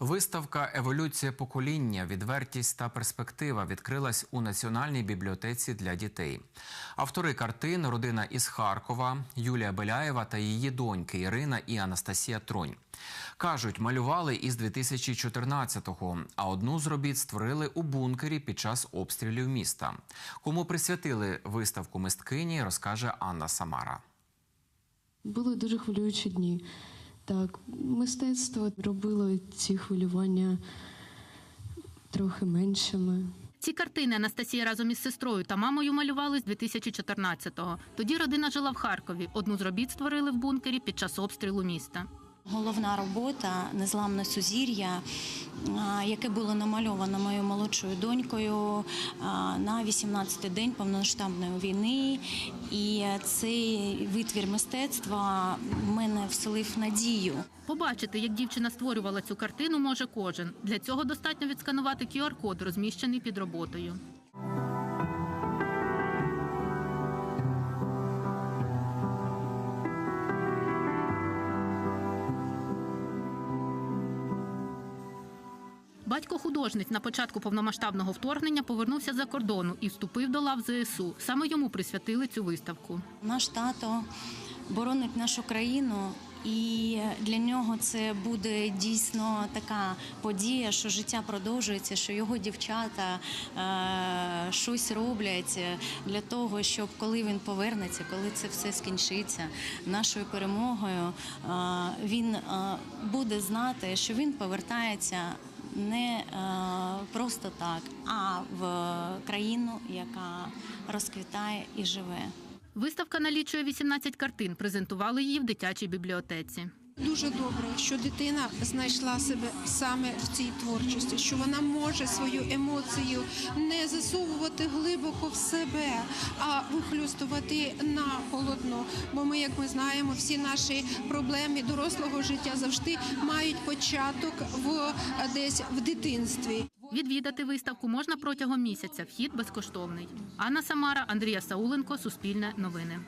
Виставка Еволюція покоління, відвертість та перспектива відкрилась у Національній бібліотеці для дітей. Автори картин родина із Харкова, Юлія Беляєва та її доньки Ірина і Анастасія Тронь. Кажуть, малювали із 2014-го, а одну з робіт створили у бункері під час обстрілів міста. Кому присвятили виставку мисткині, розкаже Анна Самара. Були дуже хвилюючі дні. Так, мистецтво робило ці хвилювання трохи меншими. Ці картини Анастасія разом із сестрою та мамою малювали з 2014-го. Тоді родина жила в Харкові. Одну з робіт створили в бункері під час обстрілу міста. Головна робота Незламне сузір'я, яке було намальовано моєю молодшою донькою на 18-й день повномасштабної війни. І цей витвір мистецтва в мене вселив надію. Побачити, як дівчина створювала цю картину, може кожен. Для цього достатньо відсканувати QR-код, розміщений під роботою. Батько художниць на початку повномасштабного вторгнення повернувся за кордону і вступив до лав ЗСУ. Саме йому присвятили цю виставку. Наш тато боронить нашу країну. І для нього це буде дійсно така подія, що життя продовжується, що його дівчата е, щось роблять для того, щоб коли він повернеться, коли це все скінчиться нашою перемогою, е, він е, буде знати, що він повертається не е, просто так, а в країну, яка розквітає і живе. Виставка налічує 18 картин. Презентували її в дитячій бібліотеці. Дуже добре, що дитина знайшла себе саме в цій творчості, що вона може свою емоцію не засовувати глибоко в себе, а вихлюстувати на полотно. Бо ми, як ми знаємо, всі наші проблеми дорослого життя завжди мають початок в десь в дитинстві. Відвідати виставку можна протягом місяця. Вхід безкоштовний. Анна Самара, Андрія Сауленко, Суспільне новини.